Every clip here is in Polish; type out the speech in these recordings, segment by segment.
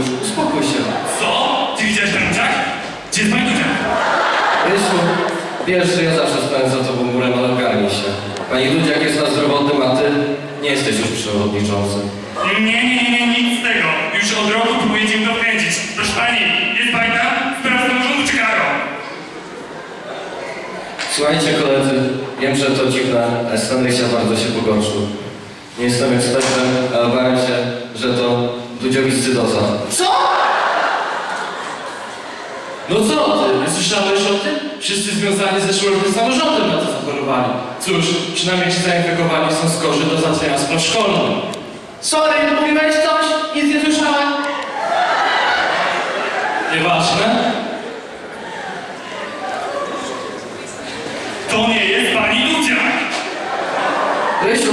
już, uspokój się. Co? Ty widziałeś ten ludziak? Gdzie jest pani ludziak? Rysiu, wiesz, że ja zawsze stałem za tobą murem, ale ogarnij się. Pani Ludziak jest na zdrowotnym, a ty nie jesteś już przewodniczący. Nie, nie, nie, nie, nic z tego. Już od roku próbujecie mnie dokręcić. Proszę pani, jest pani tam? Sprawa samorządu czy karą? Słuchajcie koledzy, wiem, że to dziwne, ale stan bardzo się pogorszył. Nie jestem ekspertem, ale obawiam się, że to dudziowiscydoza. Co? No co ty? Nie słyszałeś o tym? Wszyscy związani ze szkolnym samorządem na to zachorowali. Cóż, przynajmniej się zainfekowani są skorzy do załatwienia spraw szkolnych. Sorry, mówiłeś coś? Nic nie słyszałem. Nieważne. To nie jest pani ludziak! Rysiu,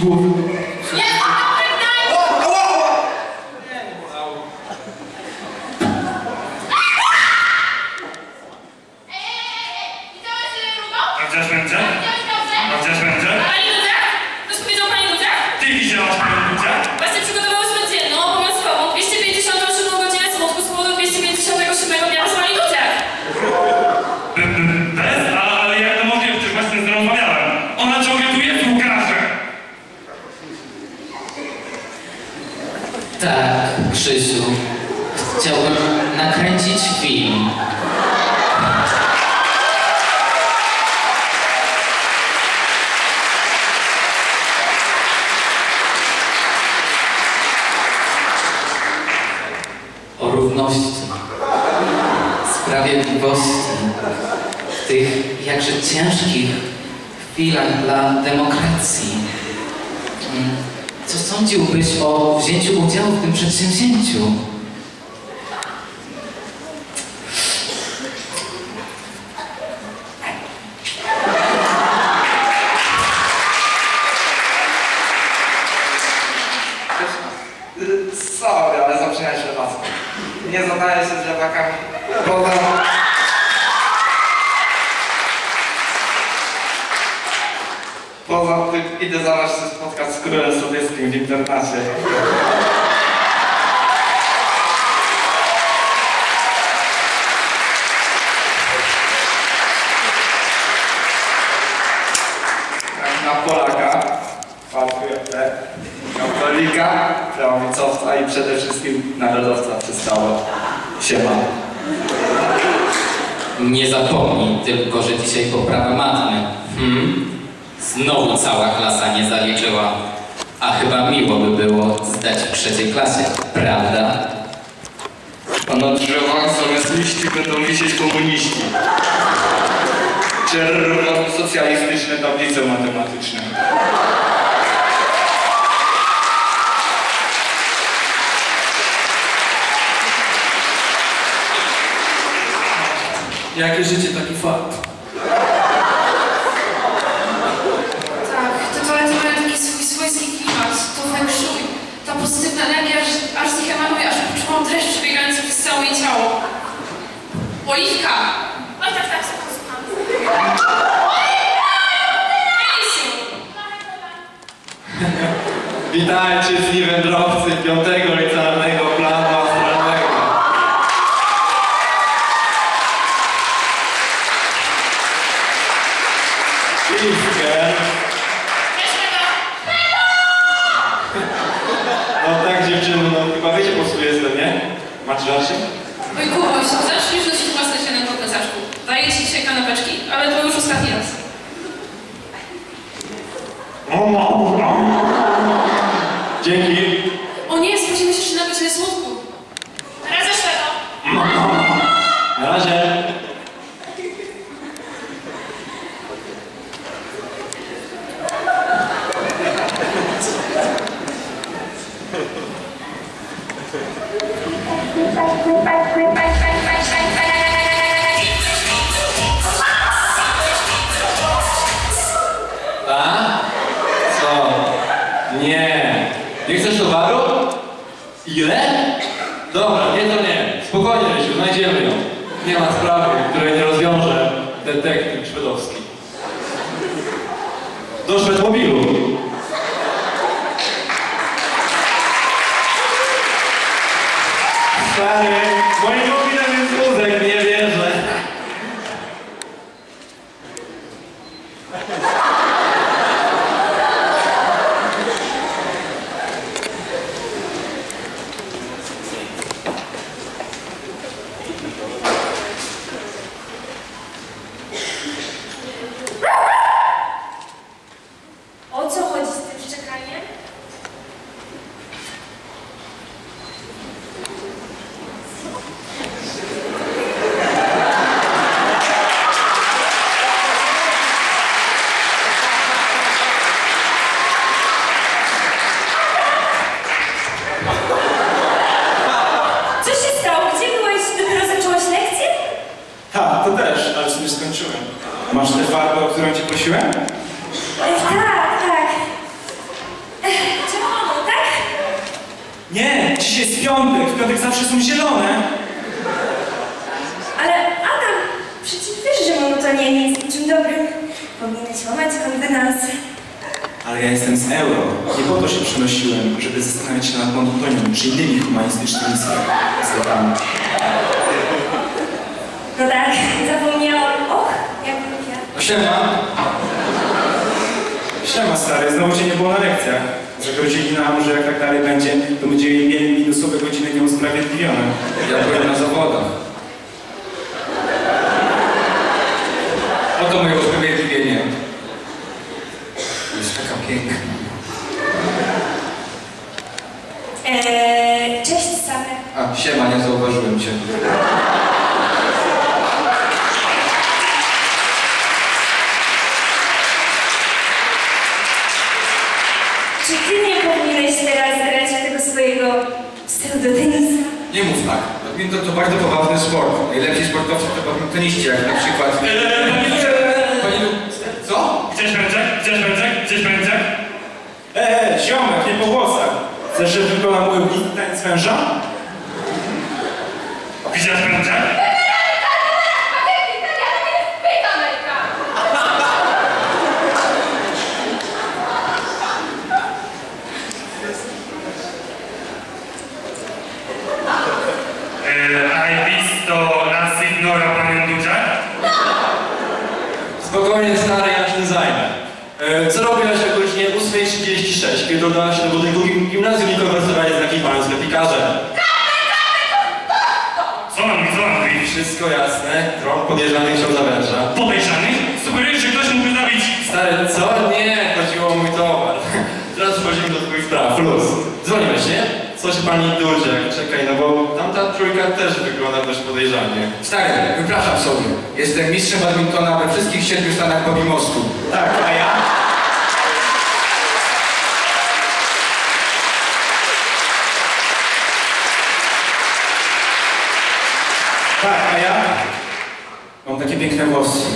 Ci głowy. O, o, o! Nie, nie bolało. A gdzieś będzie? A gdzieś będzie? Pani Ludziak? Ktoś powiedział Pani Ludziak? Ty widziałaś panią ludziak? Właśnie przygotowałyśmy dzienną, obowiązkową, 258 godzinę smutku z powodu 257 dnia z Pani Ludziak. B- b- Bez? A, ale jak to możliwe? Przecież właśnie z nią rozmawiałem. Ona ciągle tu jest, Łukasze! Tak, Krzysiu. Chciałbym nakręcić film. O równości, sprawiedliwości, w tych jakże ciężkich chwilach dla demokracji. Mm, Co sądziłbyś o wzięciu udziału w tym przedsięwzięciu? idę zaraz się spotkać z królem sowieckim w internacie. Tak, Na Polaka, patriotę, katolika, prawicowca i przede wszystkim narodowca przystała. Siema. Nie zapomnij tylko, że dzisiaj poprawa matmy. Hmm? Znowu cała klasa nie zaliczyła. A chyba miło by było zdać w trzeciej klasie, prawda? A na drzewach zamiast liści będą wisieć komuniści. Czerwono-socjalistyczne tablice matematyczne. Jakie życie, taki fakt. Tak, te toalety mają taki swój swojski klimat, to feng shui. Ta pozytywna energia aż, aż z nich emanuje, aż poczułam dreszcz przebiegający przez całe jej ciało. Oliwka! Oj, tak, tak, słucham, słucham. Jezu! Witajcie z wędrowcy piątego licealnego Do Szwedmobilu. Monotonia nie jest niczym dobrym. Powinieneś łamać konwenanse. Ale ja jestem z euro. Nie po to się przenosiłem, żeby zastanawiać się nad monotonią czy innymi humanistycznymi zwrotami. No tak, zapomniałam. Och, jak ja. No siema. Siema stary, znowu cię nie było na lekcjach. Zagrozili nam, że jak tak dalej będzie, to będziemy mieli minusowe godziny nieusprawiedliwione. Ja byłem na zawodach. Oto moje usprawiedliwienie. Jest taka piękna. Eee, cześć, Samek. A, siema, nie zauważyłem cię. Czy ty nie powinieneś teraz grać tego swojego pseudotenisa? Nie mów tak. Badminton to bardzo poważny sport. Najlepsi sportowcy to badmintoniści, jak na przykład... Eee, Gdzieś pęczek? Gdzieś pęczek? Gdzieś pęczek? Eee, ziomek, nie po włosach. Chcesz, że wykonam mój ognisty taniec węża? Widziałeś pęczek? ignora panią Dudziak? Spokojnie, stary, ja się tym zajmę. E, Co robiłaś o godzinie 8.36, kiedy dodałaś się do budynku gim- gimnazjum i konwersowałeś z takim panem sklepikarzem? Co on mówi, co on mówi? Wszystko jasne, krąg podejrzany chciał za węża. Podejrzany? Sugerujesz, że ktoś mógłby zabić Stary, co? Nie, chodziło o mój towar. Teraz przechodzimy do twoich spraw, plus. Dzwoniłeś, nie? Coś pani Dudziak, czekaj, no bo tamta trójka też wygląda dość podejrzanie. Stary, wypraszam sobie. Jestem mistrzem badmintona we wszystkich siedmiu stanach po Mosku. Tak, a ja? Tak, a ja? Mam takie piękne włosy.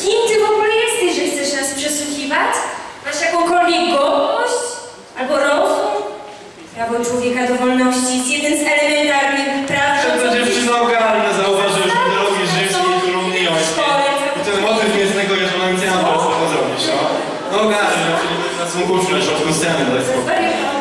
Kim ty w ogóle jesteś, że chcesz nas przesłuchiwać? Masz jakąkolwiek godność? Albo rozum? Prawo człowieka do wolności jest jeden z elementarnych praw. To dziewczyna ogarnia, zauważył, że drogi rzymski i nie? I ten motyw mięsnego jeżonomicjana teraz co zrobisz, no? No ogarnia, czyli na smutku w środku sceny, daj spokój. Zwariowany.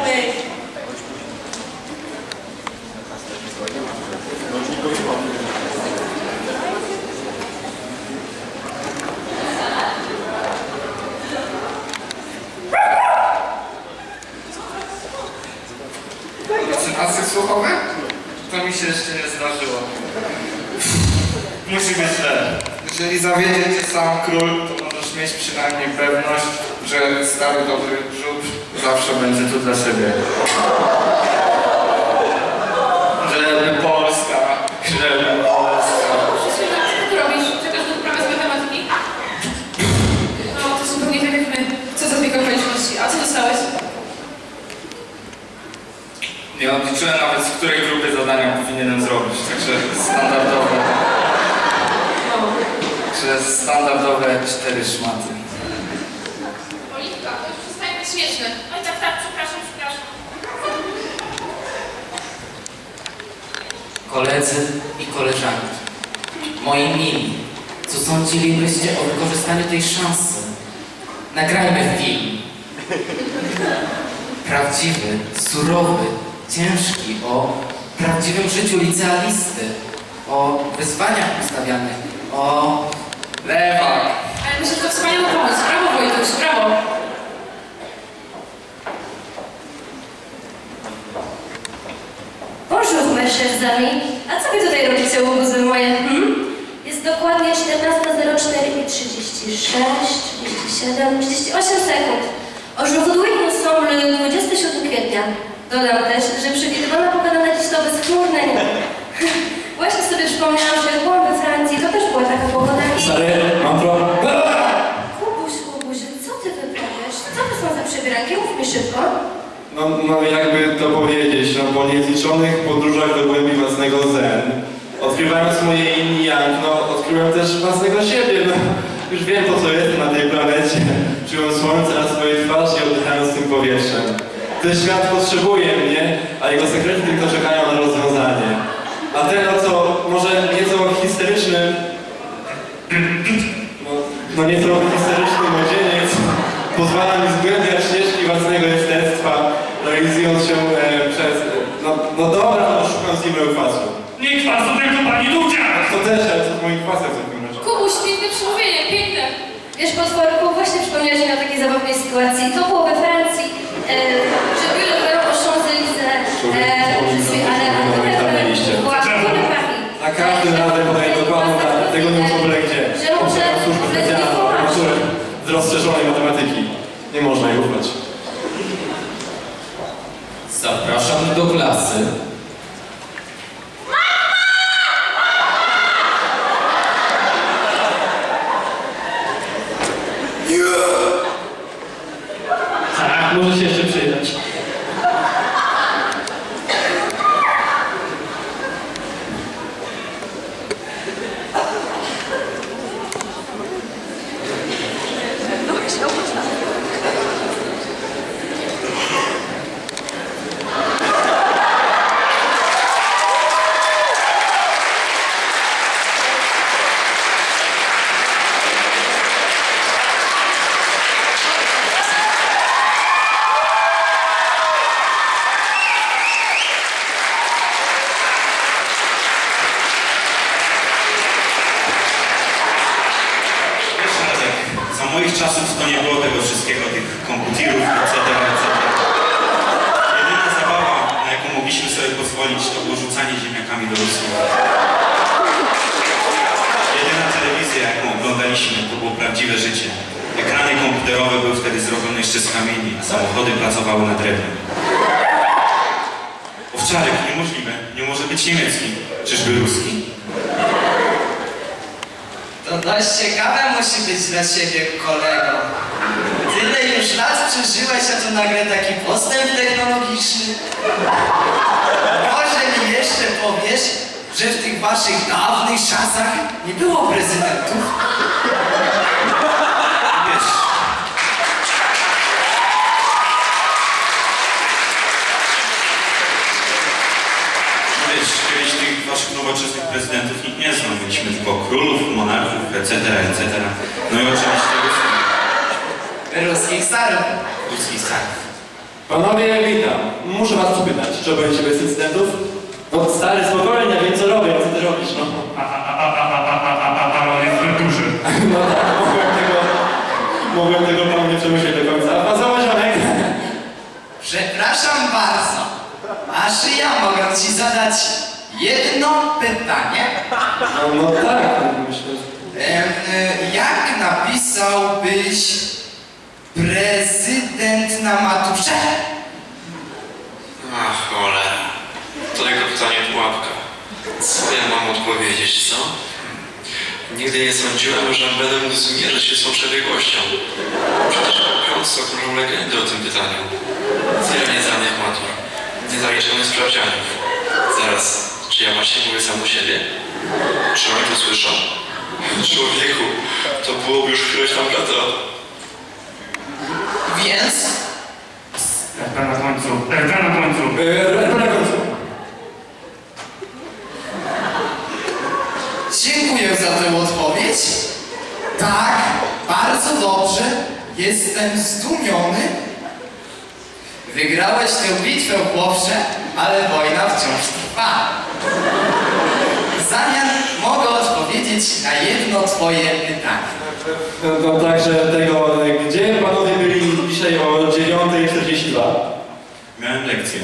Fascynacje słuchowe? To mi się jeszcze nie zdarzyło. Musi być źle. Jeżeli zawiedzie cię sam król, to możesz mieć przynajmniej pewność, że stary dobry rzut zawsze będzie tu dla siebie. Żeby Polska, żeby Polska. Co ty robisz? Czekasz do prawa z matematyki? No, to zupełnie tak jak my. Co za dwie okoliczności? A co dostałeś? Nie odliczyłem nawet z której grupy zadania powinienem zrobić, także standardowe. Także standardowe cztery szmaty. Oliwka, to już przestaje być śmieszne. Oj, tak, tak, przepraszam, przepraszam. Koledzy i koleżanki, moi mili, co sądzilibyście o wykorzystaniu tej szansy? Nagrajmy film. Prawdziwy, surowy, ciężki, o prawdziwym życiu licealisty, o wyzwaniach ustawianych, o... Lewak! Ale myślę, że to wspaniały pomysł. Brawo, Wojtuś, brawo. Bonjour, amis. A co wy tutaj robicie, łobuzy moje? Hmm? Jest dokładnie 14.04 i 36, 37, 38 sekund. Aujourd'hui nous sommes le 27 kwietnia. Dodam też, że przewidywana pogoda na dziś to bezchmurne niebo. Właśnie sobie przypomniałam, że jak byłam we Francji, to też była taka pogoda. Stary, mam problem. Kubuś, Kubuś, co ty wyprawiasz? Co to są za przebieranki? Mów mi szybko. No, no jakby to powiedzieć, no po niezliczonych podróżach do głębi własnego zen, odkrywając moje inni yang, no odkryłem też własnego siebie, no już wiem po co jestem na tej planecie, czując słońce na swojej twarzy i oddychając tym powietrzem. Ten świat potrzebuje mnie, a jego sekrety tylko czekają na rozwiązanie. A ten, no co, może nieco histeryczny, no, no nieco histeryczny młodzieniec pozwala mi zgłębiać ścieżki własnego jestestwa, realizując się e, przez... No, no dobra, no szukam z nim kwasu. Nie kwasu, tylko pani Dudziak! To też, ale co z moim kwasem w takim razie? Kubuś, piękne przemówienie, piękne. Wiesz, potworku, właśnie przypomniałeś mi o takiej zabawnej sytuacji. To było we Francji, e, że Bill Leroy o Champs-Élysées, e, Paris. Na każdym razem podaję dokładną datę, tego nie muszę byle gdzie. Że muszę Służba specjalna, matury z rozszerzonej matematyki. Nie można jej ufać. Zapraszam do klasy. Tak, może się jeszcze przydać. czasów to nie było tego wszystkiego, tych komputerów, etc., etc. Jedyna zabawa, na jaką mogliśmy sobie pozwolić, to było rzucanie ziemniakami do Rusków. Jedyna telewizja, jaką oglądaliśmy, to było prawdziwe życie. Ekrany komputerowe były wtedy zrobione jeszcze z kamieni, a samochody pracowały na drewnie. Owczarek, niemożliwe. Nie może być niemiecki. Czyżby ruski? To dość ciekawe musi być dla ciebie, kolego. Tyle już lat przeżyłeś, a tu nagle taki postęp technologiczny. Może mi jeszcze powiesz, że w tych waszych dawnych czasach nie było prezydentów? Prezydentów nikt nie znał. Mieliśmy tylko królów, monarchów, etc., etc. No i oczywiście ruskich, Ruskich sarów. ruskich sarów. Panowie, witam. Muszę was zapytać, czy obejdziecie bez incydentów? No stary, spokojnie, wiem co robię, co ty robisz, no. A, a, a, a, a, a, a on jest zbyt duży. No tak, mogłem tego, mogłem tego panu nie przemyśleć do końca. A co Ziomek? Przepraszam bardzo. A czy ja mogę ci zadać jedno pytanie? No, no tak, myślę, że... Em, y, jak napisałbyś prezydent na maturze? Ach, cholera. To jego pytanie pułapka. Co ja mam odpowiedzieć, co? Nigdy nie sądziłem, że będę mógł zmierzyć się z poprzedniością. Przecież piątce krążą legendy o tym pytaniu. Tyle nieznanych matur. Niezaliczone sprawdzianów. Zaraz, czy ja właśnie mówię sam do siebie? Czy oni to słyszą? Człowieku, to byłoby już któreś tam lata. Więc RP na końcu, RP na końcu. Yy, na końcu. dziękuję za tę odpowiedź. Tak, bardzo dobrze. Jestem zdumiony. Wygrałeś tę bitwę, chłopcze, ale wojna wciąż trwa. Odpowiedzieć na jedno twoje pytanie. No, no także tego, gdzie panowie byli dzisiaj o 9.42? Miałem lekcję.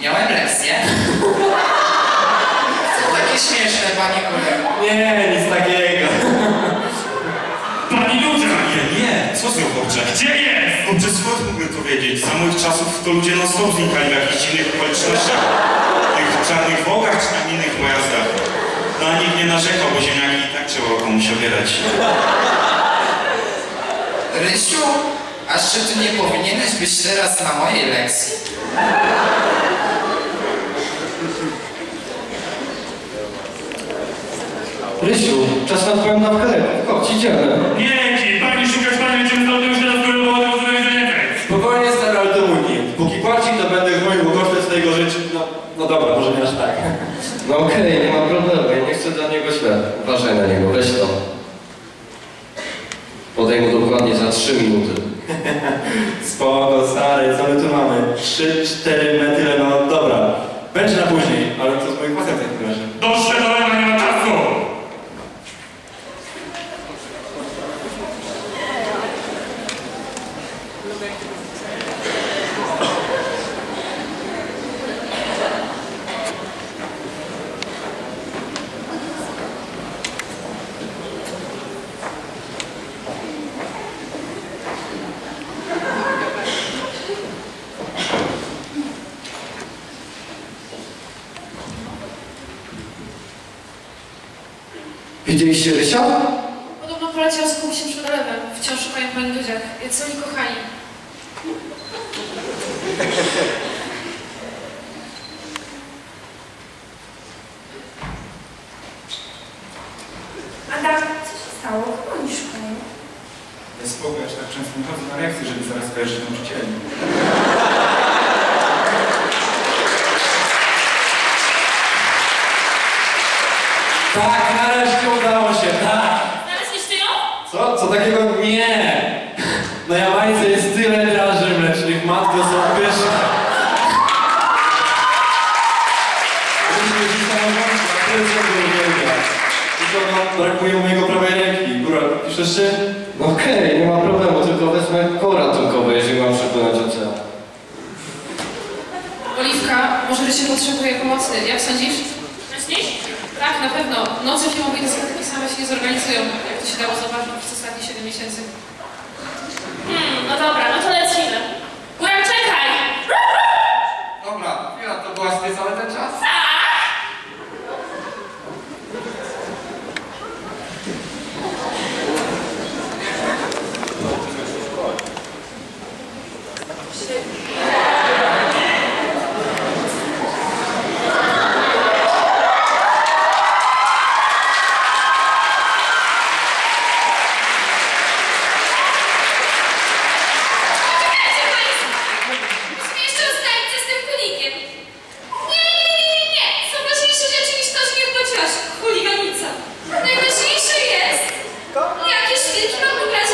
Miałem lekcję. To takie śmieszne, panie kolego. Nie, nic takiego. Pani Duda! Nie, nie, co z nią chłopcze? Gdzie jest? Chłopcze, skąd mógłbym to wiedzieć? Za moich czasów to ludzie non stop znikali w jakichś innych okolicznościach. Tych czarnych wogach czy tam innych pojazdach. Na nich nie narzekał, bo ziemniaki i tak trzeba komuś obierać. Rysiu, a czy ty nie powinieneś być teraz na mojej lekcji? Rysiu, czas na twoją dawkę leków. Chodź, idziemy. Dzięki, pani szukać pani będziemy stąd już górę było do. Spokojnie, stary, ale to mój klient. Póki płaci, to będę mówił kosztem swojego życia. No, no dobra, może nie aż tak. No okej, nie ma problemu, ja nie chcę dla niego źle. Uważaj na niego, weź to. Podaj mu dokładnie za 3 minuty. Spoko, stary, co my tu mamy? 3-4 metry, no dobra. Będzie na później, ale to z moich pasek w takim razie. Do nie ma czasu! Widzieliście Rysia? Podobno poleciał z komuś przed lewem. Wciąż szukają pani Dudziak. Jacy oni kochani. Adam, co się stało? Chyba oni szukają. Bez spokój, aż tak często nie chodzę na reakcję, żeby zaraz kojarzyć nauczycieli. Tak, nareszcie udało się, tak. Znaleźliście ją? Co? Co takiego? Nie! Na Jamajce jest tyle draży mlecznych, matko są pyszne. Się. Tylko brakuje mojego prawej ręki. Góra, piszesz się? No Okej, nie ma problemu, tylko wezmę koło ratunkowe, jeżeli mam przepłynąć ocean. Oliwka, może Rysiu potrzebuje pomocy. Jak sądzisz? Tak, na pewno. Noce filmowe i dyskoteki same się nie zorganizują, jak to się dało zauważyć przez ostatnie 7 miesięcy. Hmm, no dobra, no to lecimy. Byłem, czekaj! Dobra, chwila, to byłaś ty cały ten czas? Czekajcie państwo! Musimy jeszcze ustalić, co z tym kulikiem. Nie, nie, nie, nie, nie! Są ważniejsze rzeczy niż to, że nie odpłaciłaś. Chuliganica. Najważniejsze jest... Jakie szpilki mam wybrać?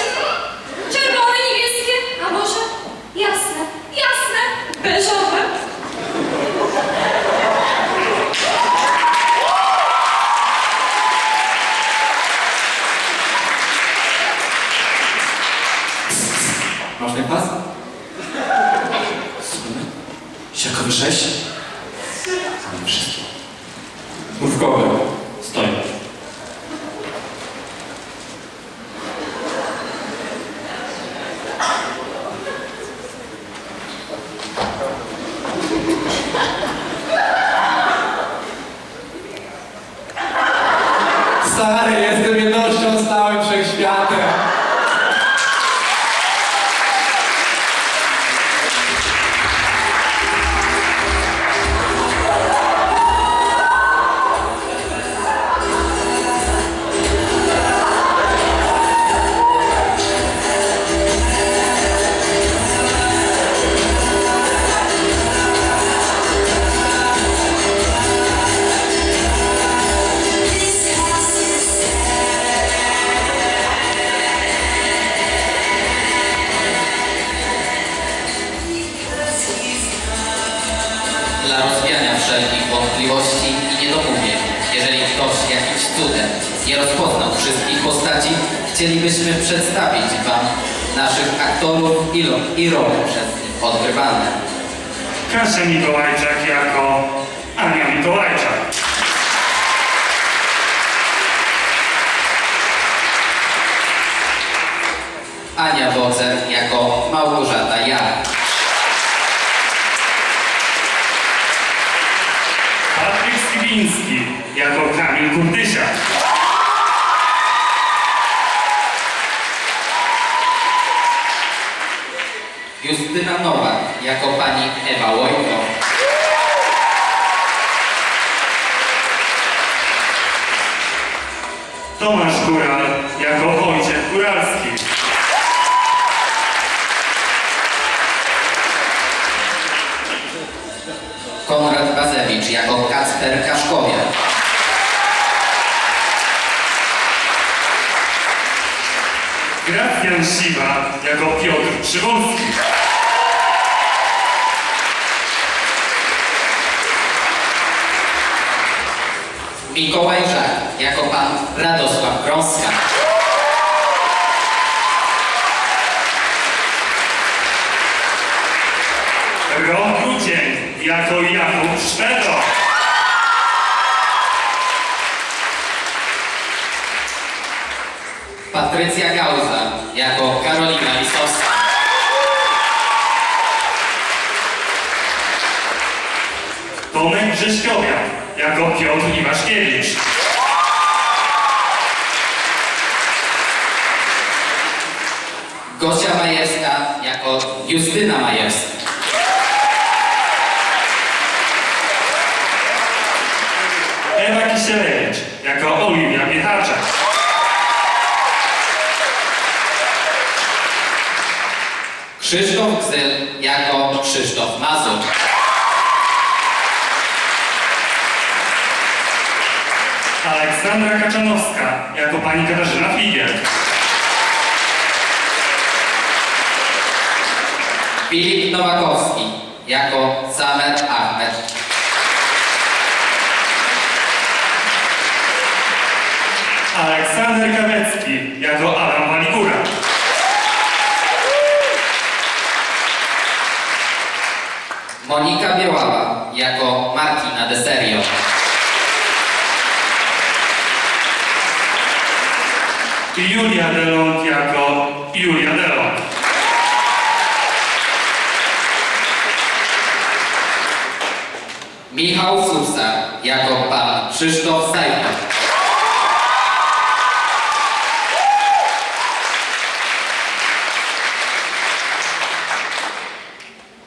Czerwone, niebieskie, a może jasne, jasne, beżowe. Masz ten pas? Super. Siakowy 6? Mamy wszystkie. Mrówkowy. Nie rozpoznał wszystkich postaci, chcielibyśmy przedstawić Wam naszych aktorów i, i role przez nich odgrywane. Kasia Mikołajczak jako Ania Mikołajczak. Ania Bocer jako Małgorzata Jar. Jako pani Ewa Łojko. Tomasz Góral jako Wojciech Góralski. Konrad Bazewicz jako Kacper Kaszkowiak. Gracjan Siwa jako Piotr Przywolski. Mikołaj Żak jako pan Radosław Grąska. Rok Rucień jako Jakub Szwedo. Patrycja Gauza jako Karolina Lisowska. Tomek Grześkowiak jako Piotr Iwaszkiewicz. Gosia Majewska jako Justyna Majewska. Ewa Kisielewicz jako Oliwia Piechaczak. Krzysztof Gzyl jako Krzysztof Mazur. Sandra Kaczanowska jako pani Katarzyna Figiel. Filip Nowakowski jako Samer Ahmed. Aleksander Kawecki jako Adam Maligura. Monika Białaba jako Martina Deserio. Julia Delont jako Julia Delont. Michał Susar jako pan Krzysztof Sajdak.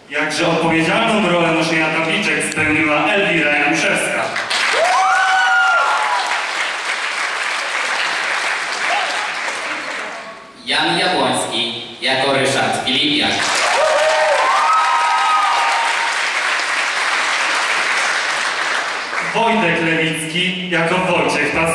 Jakże odpowiedzialną rolę Jan Jabłoński jako Ryszard Filipiak. Wojtek Lewicki jako Wojciech Pasterczyk.